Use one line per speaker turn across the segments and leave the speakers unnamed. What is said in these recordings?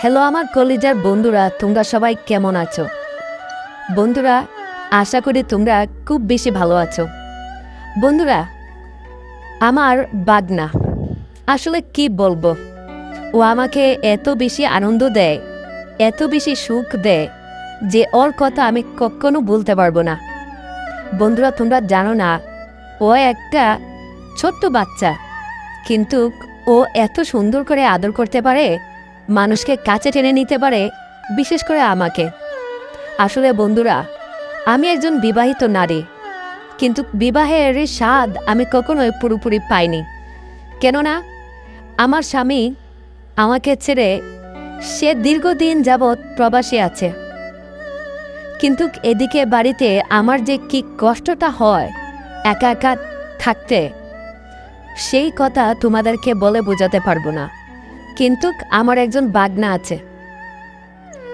Hello আমার কলেজের বন্ধুরা, তোমরা সবাই কেমন আছো? বন্ধুরা, আশা করি তোমরা খুব বেশি ভালো আছো। বন্ধুরা, আমার বাগনা, আসলে কি বলব? ও আমাকে এত বেশি আনন্দ দেয়, এত বেশি সুখ দেয়, যে ওর কথা আমি কখনো বলতে পারব না। বন্ধুরা, তোমরা জানো না, ও একটা ছোট্ট বাচ্চা, কিন্তু ও এত সুন্দর করে আদর করতে পারে মানুষকে কাছে টেনে নিতে পারে, বিশেষ করে আমাকে। আসলে বন্ধুরা, আমি একজন বিবাহিত নারী, কিন্তু বিবাহের স্বাদ আমি কখনোই পুরোপুরি পাইনি। কেননা, আমার স্বামী আমাকে ছেড়ে সে দীর্ঘদিন যাবৎ প্রবাসী আছে। কিন্তু এদিকে বাড়িতে আমার যে কি কষ্টটা হয়, একা একা থাকতে, সেই কথা তোমাদেরকে বলে বোঝাতে পারব না। কিন্তু আমার একজন বাগনা আছে।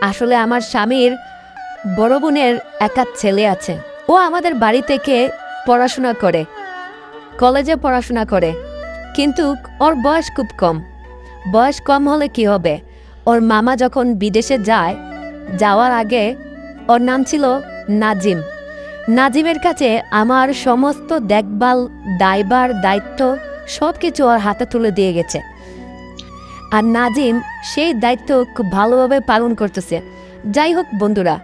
আসলে আমার স্বামীর বড় বোনের একা ছেলে আছে। ও আমাদের বাড়ি থেকে পড়াশোনা করে, কলেজে পড়াশোনা করে। কিন্তু ওর বয়স খুব কম। বয়স কম হলে কি হবে? ওর মামা যখন বিদেশে যায়, যাওয়ার আগে ওর নাম ছিল নাজিম। নাজিমের কাছে আমার সমস্ত দেখভাল দায়বার দায়িত্ব সব কিছু ওর হাতে তুলে দিয়ে গেছে। আর নাজিম সেই দায়িত্ব খুব ভালোভাবে পালন করতেছে। যাই হোক বন্ধুরা,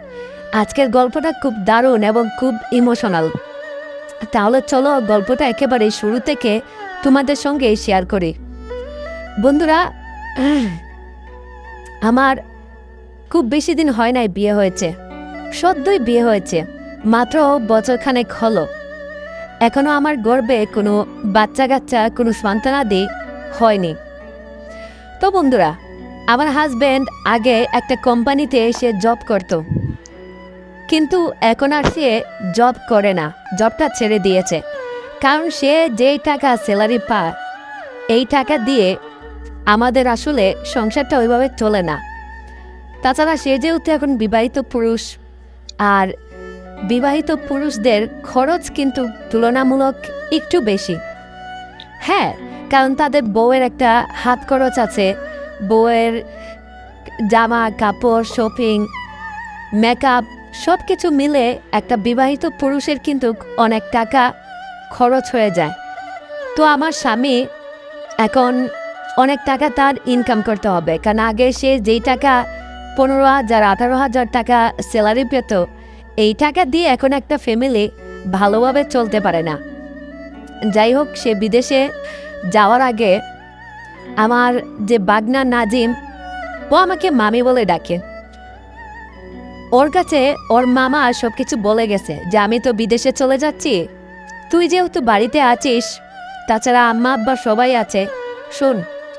আজকের গল্পটা খুব দারুণ এবং খুব ইমোশনাল তাহলে চলো গল্পটা একেবারে শুরু থেকে তোমাদের সঙ্গে শেয়ার করি। বন্ধুরা, আমার খুব বেশি দিন হয় নাই বিয়ে হয়েছে। সদ্যই বিয়ে হয়েছে, মাত্র বছরখানেক হলো। এখনও আমার গর্বে কোনো বাচ্চা কাচ্চা কোনো সন্তানাদি হয়নি। তো বন্ধুরা, আমার হাজব্যান্ড আগে একটা কোম্পানিতে এসে জব করত। কিন্তু এখন আর সে জব করে না জবটা ছেড়ে দিয়েছে। কারণ সে যেই টাকা স্যালারি পায়, এই টাকা দিয়ে আমাদের আসলে সংসারটা ওইভাবে চলে না। তাছাড়া সে যেহেতু এখন বিবাহিত পুরুষ, আর বিবাহিত পুরুষদের খরচ কিন্তু তুলনামূলক একটু বেশি। হ্যাঁ কারণ তাদের বউয়ের একটা হাত খরচ আছে। বউয়ের জামা, কাপড় শপিং মেকআপ সব কিছু মিলে একটা বিবাহিত পুরুষের কিন্তু অনেক টাকা খরচ হয়ে যায়। তো আমার স্বামী এখন অনেক টাকা তার ইনকাম করতে হবে। কারণ আগে সে যেই টাকা পনেরো হাজার, আঠারো হাজার টাকা স্যালারি পেত, এই টাকা দিয়ে এখন একটা ফ্যামিলি ভালোভাবে চলতে পারে না। যাই হোক, সে বিদেশে যাওয়ার আগে আমার যে বাগনা নাজিম, ও আমাকে মামি বলে ডাকে। ওর কাছে ওর মামা সব কিছু বলে গেছে যে, আমি তো বিদেশে চলে যাচ্ছি। তুই যেহেতু বাড়িতে আছিস, তাছাড়া আম্মা আব্বা সবাই আছে, শোন,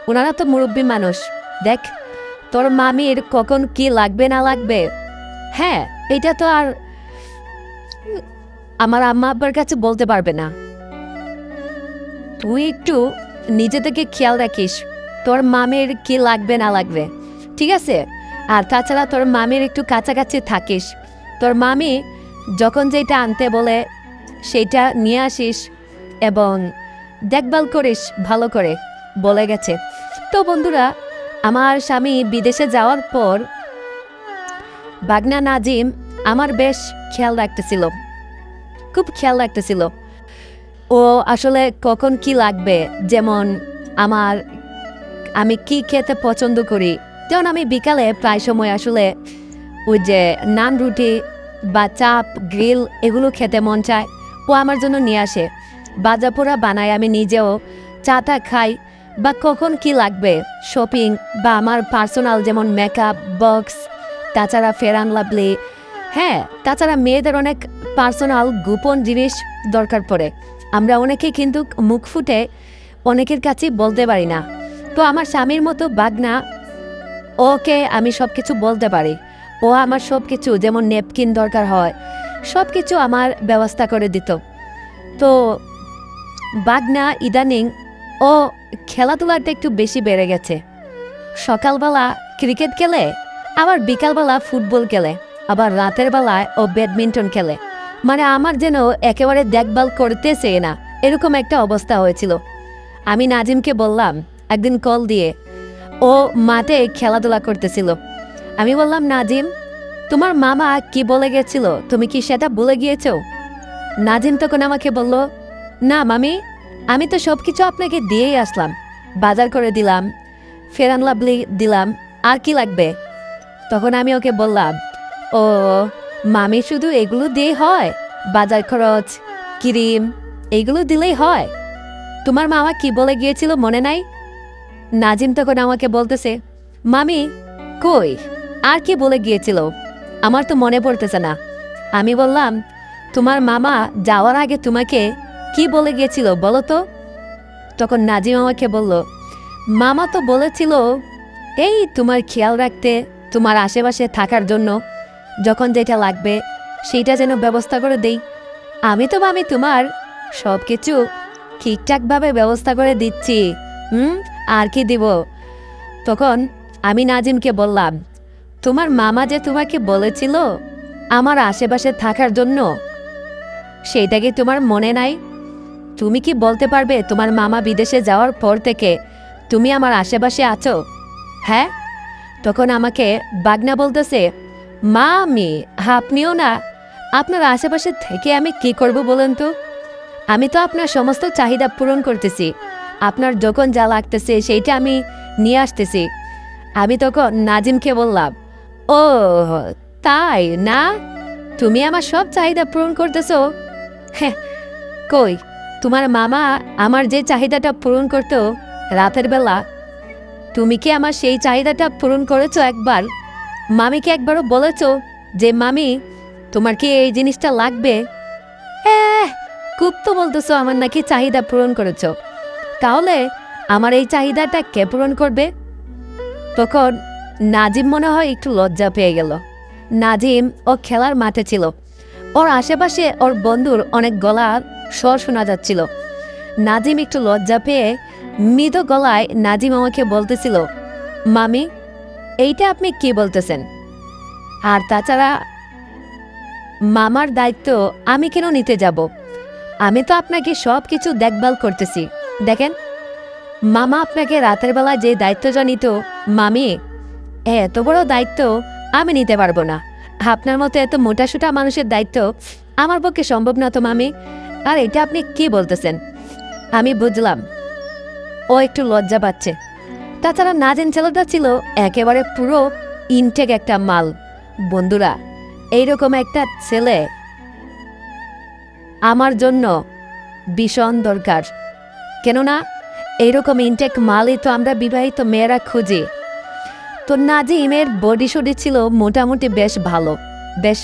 ওনারা তো মুরব্বী মানুষ। দেখ, তোর মামির কখন কি লাগবে না লাগবে। হ্যাঁ এটা তো আর আমার আম্মা আব্বার কাছে বলতে পারবে না। তুই একটু নিজে থেকে খেয়াল রাখিস, তোর মামের কি লাগবে না লাগবে, ঠিক আছে? আর তাছাড়া তোর মামির একটু কাছাকাছি থাকিস। তোর মামি যখন যেটা আনতে বলে, সেইটা নিয়ে আসিস এবং দেখভাল করিস ভালো করে, বলে গেছে। তো বন্ধুরা, আমার স্বামী বিদেশে যাওয়ার পর বাগনা নাজিম আমার বেশ খেয়াল রাখতেছিল, খুব খেয়াল রাখতেছিল। ও আসলে কখন কি লাগবে? যেমন আমার, আমি কি খেতে পছন্দ করি? যেমন আমি বিকালে প্রায় সময় আসলে ওই যে নান রুটি বা চাপ, গ্রিল এগুলো খেতে মন চায়। ও আমার জন্য নিয়ে আসে। বাজা পোড়া বানায় আমি নিজেও। চাটা খাই। বা কখন কি লাগবে? শপিং বা আমার পার্সোনাল যেমন মেকআপ, বক্স, তাছাড়া ফেরান লাভলি। হ্যাঁ তাছাড়া মেয়েদের অনেক পার্সোনাল, গোপন জিনিস দরকার পড়ে। আমরা অনেকে কিন্তু মুখ ফুটে অনেকের কাছেই বলতে পারি না। তো আমার স্বামীর মতো বাগনা, ওকে আমি সব কিছু বলতে পারি। ও আমার সব কিছু যেমন নেপকিন দরকার হয় সব কিছু আমার ব্যবস্থা করে দিত। তো বাগনা ইদানিং ও খেলাধুলাটা একটু বেশি বেড়ে গেছে। সকালবেলা ক্রিকেট খেলে, আবার বিকালবেলা ফুটবল খেলে, আবার রাতের বেলায় ও ব্যাডমিন্টন খেলে। মানে আমার যেন একেবারে দেখভাল করতেছে না, এরকম একটা অবস্থা হয়েছিল। আমি নাজিমকে বললাম, একদিন কল দিয়ে, ও মাঠে খেলাধুলা করতেছিল। আমি বললাম, নাজিম, তোমার মামা কি বলে গেছিল? তুমি কি সেটা বলে গিয়েছ? নাজিম তখন আমাকে বলল, না মামি, আমি তো সব কিছু আপনাকে দিয়েই আসলাম। বাজার করে দিলাম, ফেরান লাভলি দিলাম, আর কি লাগবে? তখন আমি ওকে বললাম, ও মামি শুধু এগুলো দিয়ে হয়, বাজার খরচ, ক্রিম, এগুলো দিলেই হয়। তোমার মামা কি বলে গিয়েছিল মনে নাই? নাজিম তখন আমাকে বলতেছে, মামি, কই? আর কি বলে গিয়েছিল? আমার তো মনে পড়তেছে না। আমি বললাম, তোমার মামা যাওয়ার আগে তোমাকে কি বলে গিয়েছিল বলো তো? তখন নাজিম আমাকে বলল, মামা তো বলেছিল, এই তোমার খেয়াল রাখতে, তোমার আশেপাশে থাকার জন্য যখন যেটা লাগবে সেইটা যেন ব্যবস্থা করে দেই। আমি তো আমি তোমার সব কিছু ঠিকঠাকভাবে ব্যবস্থা করে দিচ্ছি। হুম, আর কি দিব? তখন আমি নাজিমকে বললাম, তোমার মামা যে তোমাকে বলেছিল আমার আশেপাশে থাকার জন্য, সেটা কি তোমার মনে নাই? তুমি কি বলতে পারবে তোমার মামা বিদেশে যাওয়ার পর থেকে তুমি আমার আশেপাশে আছো? হ্যাঁ? তখন আমাকে বাগনা বলতেছে মা, আমি, আপনিও না, আপনার আশেপাশে থেকে আমি কি করব বলেন তো? আমি তো আপনার সমস্ত চাহিদা পূরণ করতেছি। আপনার যখন যা লাগতেছে সেইটা আমি নিয়ে আসতেছি। আমি তখন নাজিমকে বললাম ও তাই না? তুমি আমার সব চাহিদা পূরণ করতেছো? হ্যাঁ কই, তোমার মামা আমার যে চাহিদাটা পূরণ করতো রাতের বেলা, তুমি কি আমার সেই চাহিদাটা পূরণ করেছ একবার? মামিকে একবারও বলেছ যে, মামি, তোমার কি এই জিনিসটা লাগবে? খুব তো বলতেছো আমার নাকি চাহিদা পূরণ করেছ। তাহলে আমার এই চাহিদাটা কে পূরণ করবে? তখন নাজিম মনে হয় একটু লজ্জা পেয়ে গেল। নাজিম ও খেলার মাঠে ছিল। ওর আশেপাশে ওর বন্ধুর অনেক গলার স্বর শোনা যাচ্ছিল। নাজিম একটু লজ্জা পেয়ে মৃদ গলায় নাজিম আমাকে বলতেছিল, মামি এইটা আপনি কি বলতেছেন? আর তাছাড়া, মামার দায়িত্ব আমি কেন নিতে যাব? আমি তো আপনাকে সব কিছু দেখভাল করতেছি। দেখেন, মামা আপনাকে রাতের বেলা যে দায়িত্বটা নিত মামি এত বড় দায়িত্ব আমি নিতে পারব না। আপনার মতো এত মোটাসোটা মানুষের দায়িত্ব আমার পক্ষে সম্ভব না তো, মামি। আর এটা আপনি কি বলতেছেন? আমি বুঝলাম। ও একটু লজ্জা পাচ্ছে। তাছাড়া নাজেন ছেলেটা ছিল একেবারে পুরো ইনটেক একটা মাল। বন্ধুরা, এইরকম একটা ছেলে আমার জন্য ভীষণ দরকার। কেননা, এইরকম ইনটেক মালই তো আমরা বিবাহিত মেয়েরা খুঁজি। তো নাজিমের বডি শডি ছিল মোটামুটি বেশ ভালো, বেশ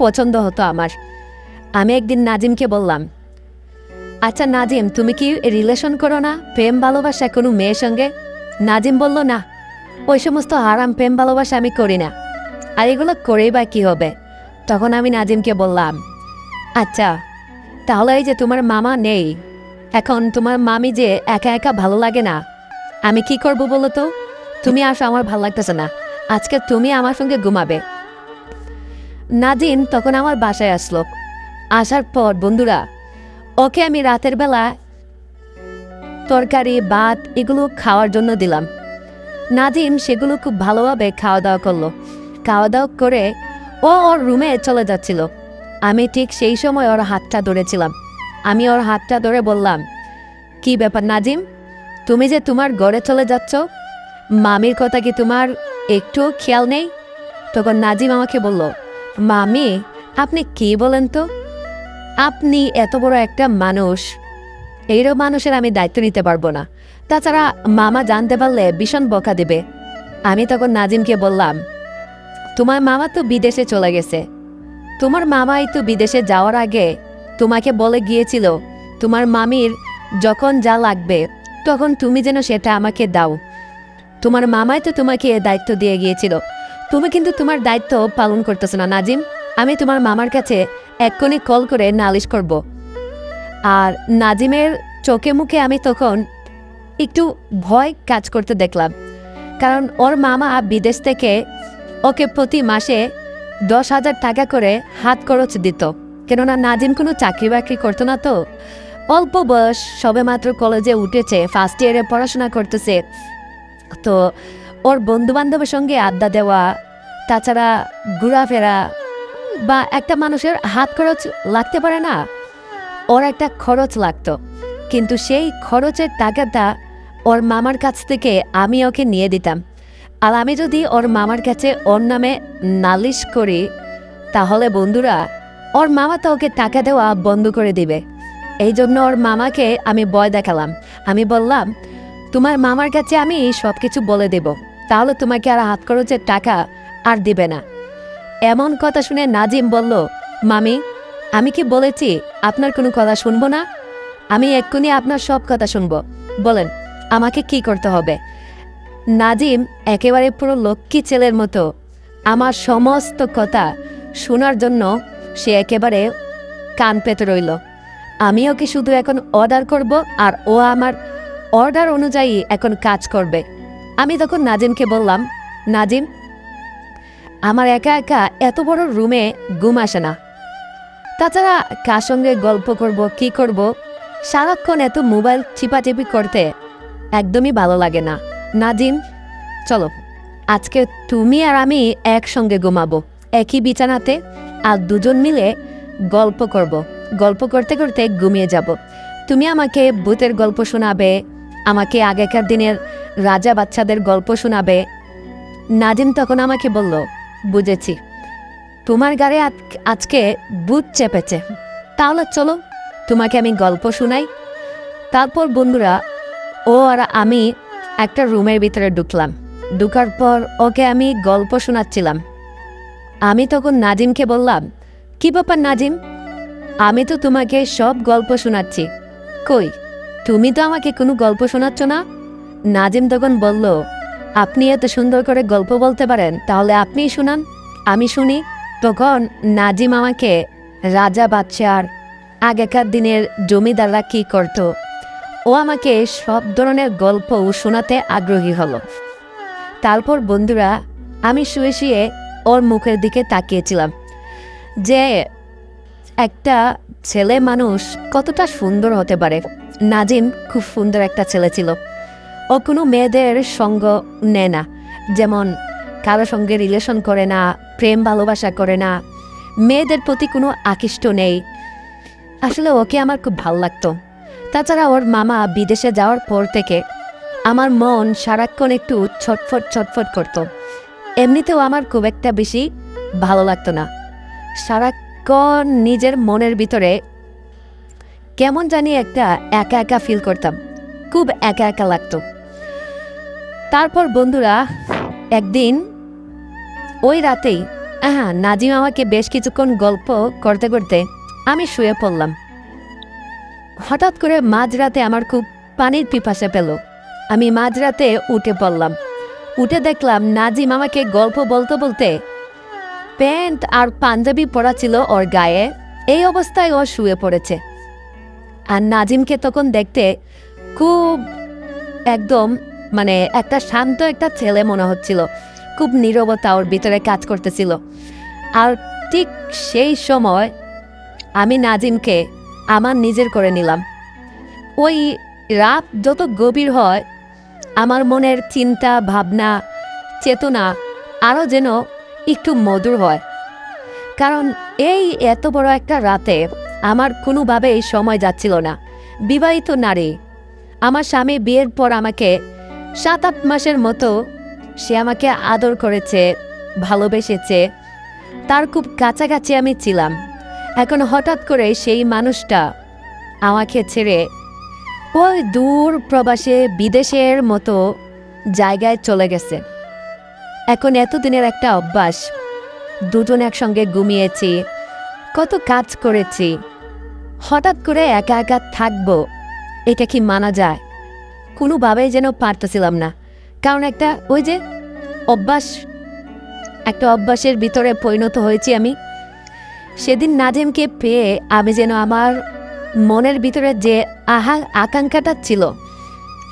পছন্দ হতো আমার। আমি একদিন নাজিমকে বললাম আচ্ছা নাজিম, তুমি কি রিলেশন করো না? প্রেম, ভালোবাসা কোনো মেয়ের সঙ্গে? নাজিম বলল, না, ওই সমস্ত আরাম প্রেম ভালোবাসা আমি করি না। আর এগুলো করেই বা কী হবে? তখন আমি নাজিমকে বললাম আচ্ছা তাহলে এই যে তোমার মামা নেই, এখন তোমার মামি যে একা একা ভালো লাগে না, আমি কি করব বলো তো? তুমি আসো, আমার ভালো লাগতেছে না। আজকে তুমি আমার সঙ্গে ঘুমাবে। নাজিম তখন আমার বাসায় আসলো। আসার পর, বন্ধুরা, ওকে আমি রাতের বেলা তরকারি, ভাত এগুলো খাওয়ার জন্য দিলাম। নাজিম সেগুলো খুব ভালোভাবে খাওয়া দাওয়া করল। খাওয়া দাওয়া করে ও ওর রুমে চলে যাচ্ছিল। আমি ঠিক সেই সময় ওর হাতটা ধরেছিলাম। আমি ওর হাতটা ধরে বললাম, কি ব্যাপার নাজিম? তুমি যে তোমার ঘরে চলে যাচ্ছ, মামির কথা কি তোমার একটু খেয়াল নেই? তখন নাজিম আমাকে বলল, মামি, আপনি কি বলেন তো? আপনি এত বড় একটা মানুষ এইরকম মানুষের আমি দায়িত্ব নিতে পারব না। তাছাড়া মামা জানতে পারলে ভীষণ বকা দেবে। আমি তখন নাজিমকে বললাম, তোমার মামা তো বিদেশে চলে গেছে। তোমার মামাই তো বিদেশে যাওয়ার আগে তোমাকে বলে গিয়েছিল, তোমার মামির যখন যা লাগবে, তখন তুমি যেন সেটা আমাকে দাও। তোমার মামাই তো তোমাকে এ দায়িত্ব দিয়ে গিয়েছিল। তুমি কিন্তু তোমার দায়িত্ব পালন করতেছো না, নাজিম। আমি তোমার মামার কাছে এক্ষুনি কল করে নালিশ করব। আর নাজিমের চোখে মুখে আমি তখন একটু ভয় কাজ করতে দেখলাম। কারণ ওর মামা বিদেশ থেকে ওকে প্রতি মাসে দশ হাজার টাকা করে হাত খরচ দিত। কেননা নাজিম কোনো চাকরি বাকরি করতো না তো। অল্প বয়স সবে মাত্র কলেজে উঠেছে ফার্স্ট ইয়ারে পড়াশোনা করতেছে। তো ওর বন্ধুবান্ধবের সঙ্গে আড্ডা দেওয়া, তাছাড়া ঘোরাফেরা বা একটা মানুষের হাত খরচ লাগতে পারে না। ওর একটা খরচ লাগতো। কিন্তু সেই খরচের টাকাটা ওর মামার কাছ থেকে আমি ওকে নিয়ে দিতাম। আর আমি যদি ওর মামার কাছে ওর নামে নালিশ করি, তাহলে বন্ধুরা, ওর মামা তো ওকে টাকা দেওয়া বন্ধ করে দিবে। এই জন্য ওর মামাকে আমি বয় দেখালাম। আমি বললাম, তোমার মামার কাছে আমি সব কিছু বলে দেব। তাহলে তোমাকে আর হাত খরচের টাকা আর দিবে না। এমন কথা শুনে নাজিম বলল, মামি আমি কি বলেছি, আপনার কোনো কথা শুনব না? আমি এক্ষুনি আপনার সব কথা শুনব। বলেন, আমাকে কি করতে হবে? নাজিম একেবারে পুরো লক্ষ্মী ছেলের মতো। আমার সমস্ত কথা শোনার জন্য সে একেবারে কান পেতে রইল। আমি ওকে শুধু এখন অর্ডার করব আর ও আমার অর্ডার অনুযায়ী এখন কাজ করবে। আমি তখন নাজিমকে বললাম, নাজিম, আমার একা একা এত বড় রুমে ঘুম আসে না। তাছাড়া কার সঙ্গে গল্প করব, কি করব? সারাক্ষণ এত মোবাইল চিপাচিপি করতে একদমই ভালো লাগে না। নাজিম, চলো, আজকে তুমি আর আমি একসঙ্গে ঘুমাবো, একই বিছানাতে, আর দুজন মিলে গল্প করব। গল্প করতে করতে ঘুমিয়ে যাব। তুমি আমাকে ভূতের গল্প শোনাবে, আমাকে আগেকার দিনের রাজা বাচ্চাদের গল্প শোনাবে। নাজিম তখন আমাকে বলল, বুঝেছি। তোমার গাড়ি আজ- আজকে ভূত চেপেছে। তাহলে চলো, তোমাকে আমি গল্প শোনাই। তারপর বন্ধুরা, ও আর আমি একটা রুমের ভিতরে ঢুকলাম। ঢুকার পর ওকে আমি গল্প শোনাচ্ছিলাম। আমি তখন নাজিমকে বললাম, কি ব্যাপার নাজিম? আমি তো তোমাকে সব গল্প শোনাচ্ছি। কই, তুমি তো আমাকে কোনো গল্প শোনাচ্ছ না? নাজিম তখন বলল, আপনি এত সুন্দর করে গল্প বলতে পারেন, তাহলে আপনিই শুনান, আমি শুনি। তখন নাজিম আমাকে রাজা বাচ্চার আগেকার দিনের জমিদাররা কি করত? ও আমাকে সব ধরনের গল্প শোনাতে আগ্রহী হলো। তারপর বন্ধুরা, আমি শুয়ে শুয়ে ওর মুখের দিকে তাকিয়েছিলাম যে একটা ছেলে মানুষ কতটা সুন্দর হতে পারে। নাজিম খুব সুন্দর একটা ছেলে ছিল। ও কোনো মেয়েদের সঙ্গ নেয় না। যেমন কারও সঙ্গে রিলেশন করে না, প্রেম ভালোবাসা করে না, মেয়েদের প্রতি কোনো আকৃষ্ট নেই। আসলে ওকে আমার খুব ভালো লাগতো। তাছাড়া ওর মামা বিদেশে যাওয়ার পর থেকে আমার মন সারাক্ষণ একটু ছটফট ছটফট করতো। এমনিতেও আমার খুব একটা বেশি ভালো লাগতো না। সারাক্ষণ নিজের মনের ভিতরে কেমন জানি একটা একা একা ফিল করতাম। খুব একা একা লাগতো। তারপর বন্ধুরা, একদিন ওই রাতেই হ্যাঁ নাজিম আমাকে বেশ কিছুক্ষণ গল্প করতে করতে আমি শুয়ে পড়লাম। হঠাৎ করে মাঝরাতে আমার খুব পানির পিপাসা পেল। আমি মাঝরাতে উঠে পড়লাম। উঠে দেখলাম নাজিম আমাকে গল্প বলতে বলতে প্যান্ট আর পাঞ্জাবি পরা ছিল ওর গায়ে। এই অবস্থায় ও শুয়ে পড়েছে। আর নাজিমকে তখন দেখতে খুব একদম মানে একটা শান্ত একটা ছেলে মনে হচ্ছিল। খুব নীরবতা ওর ভিতরে কাজ করতেছিল। আর ঠিক সেই সময় আমি নাজিমকে আমার নিজের করে নিলাম। ওই রাত যত গভীর হয়, আমার মনের চিন্তা, ভাবনা, চেতনা আরও যেন একটু মধুর হয়। কারণ এই এত বড় একটা রাতে আমার কোনোভাবেই সময় যাচ্ছিল না। বিবাহিত নারী, আমার স্বামী বিয়ের পর আমাকে সাত আট মাসের মতো সে আমাকে আদর করেছে, ভালোবেসেছে। তার খুব কাছাকাছি আমি ছিলাম। এখন হঠাৎ করে সেই মানুষটা আমাকে ছেড়ে ওই দূর প্রবাসে, বিদেশের মতো জায়গায় চলে গেছে। এখন এতদিনের একটা অভ্যাস, দুজন একসঙ্গে ঘুমিয়েছি, কত কাজ করেছি। হঠাৎ করে একা একা থাকব, এটা কি মানা যায়? কোনোভাবেই যেন পারতেছিলাম না। কারণ একটা ওই যে অভ্যাস, একটা অভ্যাসের ভিতরে পরিণত হয়েছি আমি। সেদিন নাজিমকে পেয়ে আমি যেন আমার মনের ভিতরে যে আহা, আকাঙ্ক্ষাটা ছিল,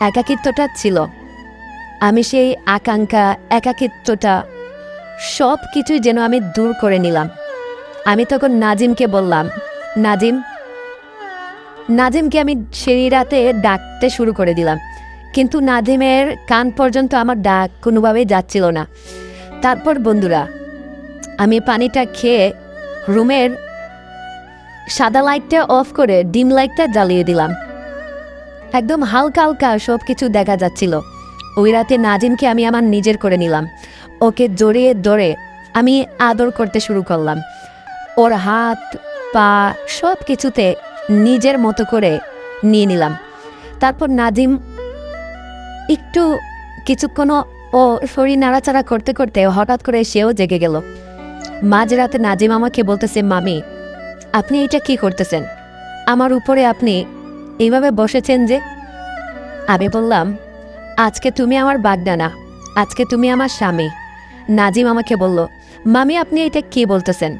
একাকিত্বটা ছিল, আমি সেই আকাঙ্ক্ষা, একাকিত্বটা সব কিছুই যেন আমি দূর করে নিলাম। আমি তখন নাজিমকে বললাম, নাজিম, নাজিমকে আমি সেই রাতে ডাকতে শুরু করে দিলাম। কিন্তু নাদিমের কান পর্যন্ত আমার ডাক কোনোভাবেই যাচ্ছিল না। তারপর বন্ধুরা, আমি পানিটা খেয়ে রুমের সাদা লাইটটা অফ করে ডিম লাইটটা জ্বালিয়ে দিলাম। একদম হালকা হালকা সব কিছু দেখা যাচ্ছিল। ওই রাতে নাজিমকে আমি আমার নিজের করে নিলাম। ওকে জড়িয়ে ধরে আমি আদর করতে শুরু করলাম। ওর হাত, পা সব কিছুতে নিজের মতো করে নিয়ে নিলাম। তারপর নাজিম একটু কিছুক্ষণ ও শরীর নাড়াচাড়া করতে করতে হঠাৎ করে সেও জেগে গেল। মাঝরাতে নাজিম আমাকে বলতেছে, মামি, আপনি এটা কি করতেছেন? আমার উপরে আপনি এইভাবে বসেছেন যে? আমি বললাম, আজকে তুমি আমার বাগদানা, আজকে তুমি আমার স্বামী। নাজিম আমাকে বলল, মামি, আপনি এটা কি বলতেছেন?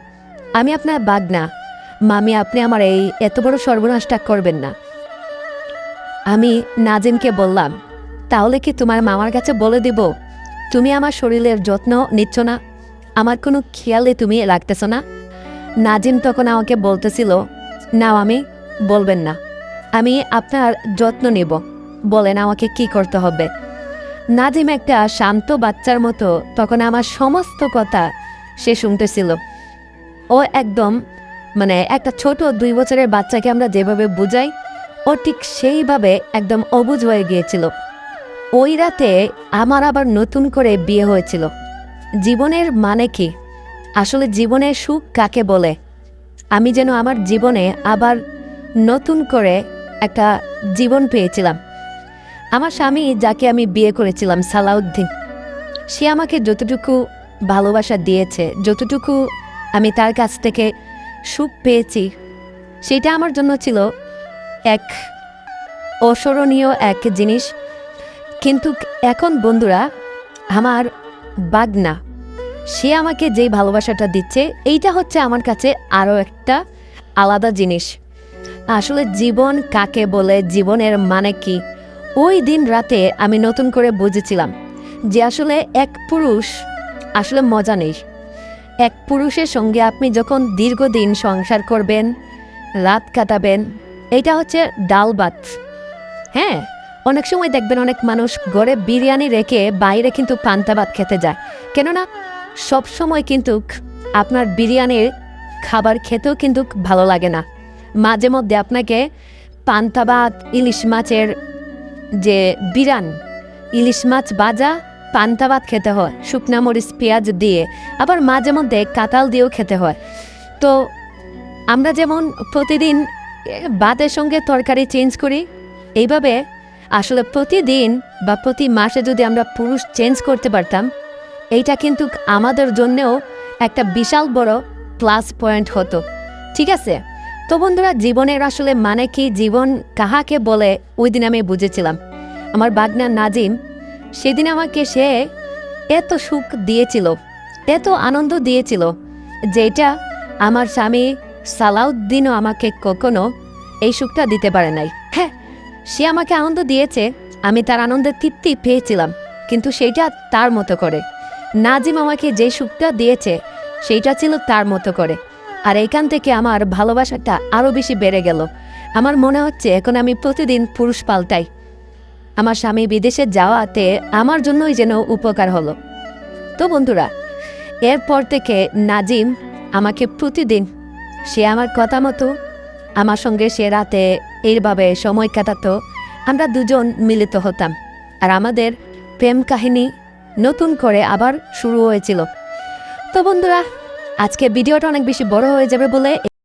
আমি আপনার বাগনা। মামি, আপনি আমার এই এত বড় সর্বনাশটা করবেন না। আমি নাজিমকে বললাম তাহলে কি তোমার মামার কাছে বলে দিব? তুমি আমার শরীরের যত্ন নিচ্ছ না। আমার কোনো খেয়ালে তুমি রাখতেছ না। নাজিম তখন আমাকে বলতেছিল না আমি, বলবেন না। আমি আপনার যত্ন নেব। বলেন আমাকে কি করতে হবে? নাজিম একটা শান্ত বাচ্চার মতো তখন আমার সমস্ত কথা সে শুনতেছিল। ও একদম মানে একটা ছোট দুই বছরের বাচ্চাকে আমরা যেভাবে বুঝাই, ও ঠিক সেইভাবে একদম অবুজ হয়ে গিয়েছিল। ওই রাতে আমার আবার নতুন করে বিয়ে হয়েছিল। জীবনের মানে কি? আসলে জীবনের সুখ কাকে বলে? আমি যেন আমার জীবনে আবার নতুন করে একটা জীবন পেয়েছিলাম। আমার স্বামী যাকে আমি বিয়ে করেছিলাম, সালাউদ্দিন, সে আমাকে যতটুকু ভালোবাসা দিয়েছে, যতটুকু আমি তার কাছ থেকে সুখ পেয়েছি, সেটা আমার জন্য ছিল এক অস্মরণীয় এক জিনিস। কিন্তু এখন বন্ধুরা, আমার বাগনা, সে আমাকে যেই ভালোবাসাটা দিচ্ছে, এইটা হচ্ছে আমার কাছে আরও একটা আলাদা জিনিস। আসলে জীবন কাকে বলে, জীবনের মানে কি? ওই দিন রাতে আমি নতুন করে বুঝেছিলাম যে আসলে এক পুরুষ আসলে মজা নেই। এক পুরুষের সঙ্গে আপনি যখন দীর্ঘদিন সংসার করবেন, রাত কাটাবেন এটা হচ্ছে ডাল ভাত। হ্যাঁ অনেক সময় দেখবেন অনেক মানুষ ঘরে বিরিয়ানি রেখে বাইরে কিন্তু পান্তা ভাত খেতে যায়। কেননা সব সময় কিন্তু আপনার বিরিয়ানির খাবার খেতেও কিন্তু ভালো লাগে না। মাঝে মধ্যে আপনাকে পান্তা ভাত, ইলিশ মাছের যে বিরান, ইলিশ মাছ ভাজা, পান্তা ভাত খেতে হয়। শুকনা মরিচ, পেঁয়াজ দিয়ে, আবার মাঝে মধ্যে কাতাল দিয়েও খেতে হয়। তো আমরা যেমন প্রতিদিন ভাতের সঙ্গে তরকারি চেঞ্জ করি, এইভাবে আসলে প্রতিদিন বা প্রতি মাসে যদি আমরা পুরুষ চেঞ্জ করতে পারতাম, এইটা কিন্তু আমাদের জন্যেও একটা বিশাল বড় প্লাস পয়েন্ট হতো। ঠিক আছে? তো বন্ধুরা, জীবনের আসলে মানে কি? জীবন কাহাকে বলে? ওই দিন আমি বুঝেছিলাম। আমার বাগনা নাজিম, সেদিন আমাকে সে এত সুখ দিয়েছিল, এত আনন্দ দিয়েছিল যেটা আমার স্বামী সালাউদ্দিনও আমাকে কখনো এই সুখটা দিতে পারে নাই। সে আমাকে আনন্দ দিয়েছে, আমি তার আনন্দের তৃপ্তি পেয়েছিলাম, কিন্তু সেইটা তার মতো করে। নাজিম আমাকে যে সুখটা দিয়েছে, সেইটা ছিল তার মতো করে। আর এখান থেকে আমার ভালোবাসাটা আরও বেশি বেড়ে গেল। আমার মনে হচ্ছে এখন আমি প্রতিদিন পুরুষ পাল্টাই। আমার স্বামী বিদেশে যাওয়াতে আমার জন্যই যেন উপকার হলো। তো বন্ধুরা, এরপর থেকে নাজিম আমাকে প্রতিদিন, সে আমার কথা মতো, আমার সঙ্গে সে রাতে এইভাবে সময় কাটাতো, আমরা দুজন মিলিত হতাম। আর আমাদের প্রেম কাহিনী নতুন করে আবার শুরু হয়েছিল। তো বন্ধুরা, আজকে ভিডিওটা অনেক বেশি বড় হয়ে যাবে বলে